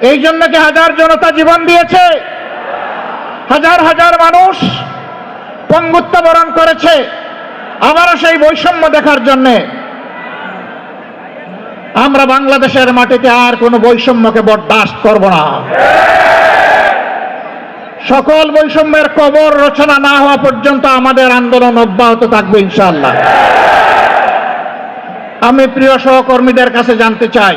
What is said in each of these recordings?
এই জন্য কি হাজার জনতা জীবন দিয়েছে, হাজার হাজার মানুষ পঙ্গুত্ব বরণ করেছে আবারও সেই বৈষম্য দেখার জন্যে আমরা বাংলাদেশের মাটিতে আর কোনো বৈষম্যকে বরদাস্ত করব না। সকল বৈষম্যের কবর রচনা না হওয়া পর্যন্ত আমাদের আন্দোলন অব্যাহত থাকবে ইনশাল্লাহ আমি প্রিয় সহকর্মীদের কাছে জানতে চাই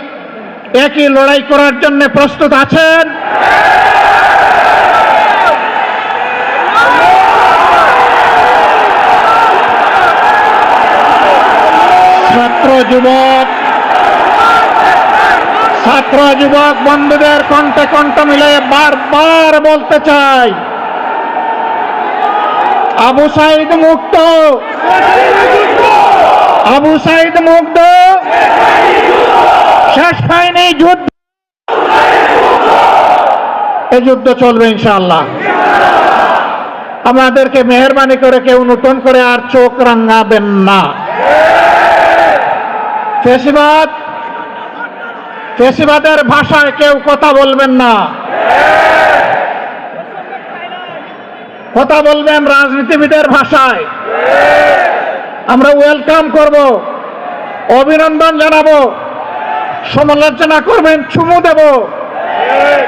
একই লড়াই করার জন্য প্রস্তুত আছেন। ছাত্র যুবক ছাত্র যুবক বন্ধুদের কণ্ঠে কণ্ঠ মিলে বারবার বলতে চাই, আবু সাইদ মুক্ত, আবু সাইদ মুক্ত। যুদ্ধ এই যুদ্ধ চলবে ইনশাআল্লাহ। আমাদেরকে মেহরবানি করে কেউ নতুন করে আর চোখ রাঙাবেন না। ফেসিবাদ ফেসিবাদের ভাষায় কেউ কথা বলবেন না। কথা বলবেন রাজনীতিবিদের ভাষায়। আমরা ওয়েলকাম করব, অভিনন্দন জানাব। সমালোচনা করবেন, চুমু দেব।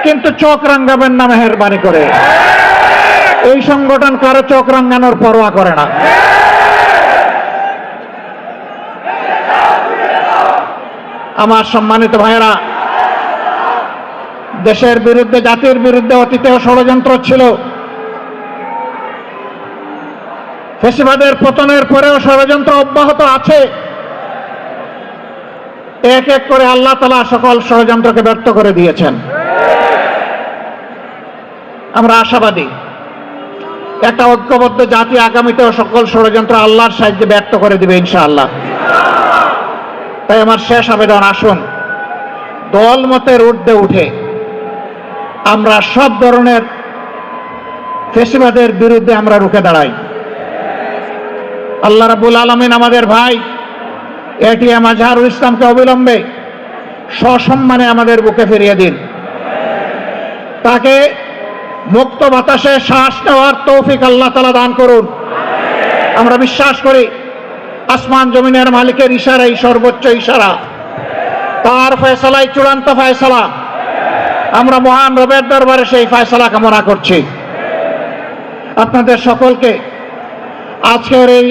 কিন্তু চোখ রাঙ্গাবেন না মেহরবানি করে। এই সংগঠন কারও চোখ রাঙ্গানোর পরোয়া করে না। আমার সম্মানিত ভাইয়েরা, দেশের বিরুদ্ধে, জাতির বিরুদ্ধে অতীতেও ষড়যন্ত্র ছিল। ফেসিবাদের পতনের পরেও ষড়যন্ত্র অব্যাহত আছে। এক এক করে আল্লাহ তালা সকল ষড়যন্ত্রকে ব্যর্থ করে দিয়েছেন। আমরা আশাবাদী, একটা ঐক্যবদ্ধ জাতি আগামীতেও সকল ষড়যন্ত্র আল্লাহর সাহায্যে ব্যর্থ করে দিবে ইনশাআল্লাহ। তাই আমার শেষ আবেদন, আসুন, দল মতের ঊর্ধ্বে উঠে আমরা সব ধরনের ফেসিবাদের বিরুদ্ধে আমরা রুখে দাঁড়াই। আল্লাহ রাবুল আলমিন আমাদের ভাই এটিএম আজহারুল ইসলামকে অবিলম্বে সসম্মানে আমাদের বুকে ফিরিয়ে দিন। তাকে মুক্ত বাতাসে শ্বাস নেওয়ার তৌফিক আল্লাহ তালা দান করুন। আমরা বিশ্বাস করি আসমান জমিনের মালিকের ইশারাই সর্বোচ্চ ইশারা। তার ফয়সলাই চূড়ান্ত ফয়সলা। আমরা মহান রবের দরবারে সেই ফয়সলা কামনা করছি। আপনাদের সকলকে আজকের এই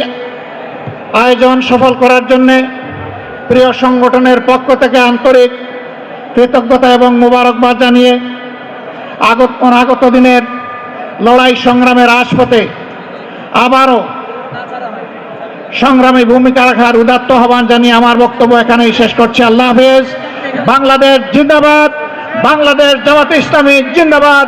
আয়োজন সফল করার জন্যে প্রিয় সংগঠনের পক্ষ থেকে আন্তরিক কৃতজ্ঞতা এবং মোবারকবাদ জানিয়ে আগত অনাগত দিনের লড়াই সংগ্রামের রাজপথে আবারও সংগ্রামী ভূমিকা রাখার উদাত্ত আহ্বান জানিয়ে আমার বক্তব্য এখানেই শেষ করছি। আল্লাহ হাফেজ। বাংলাদেশ জিন্দাবাদ। বাংলাদেশ জামাত ইসলামী জিন্দাবাদ।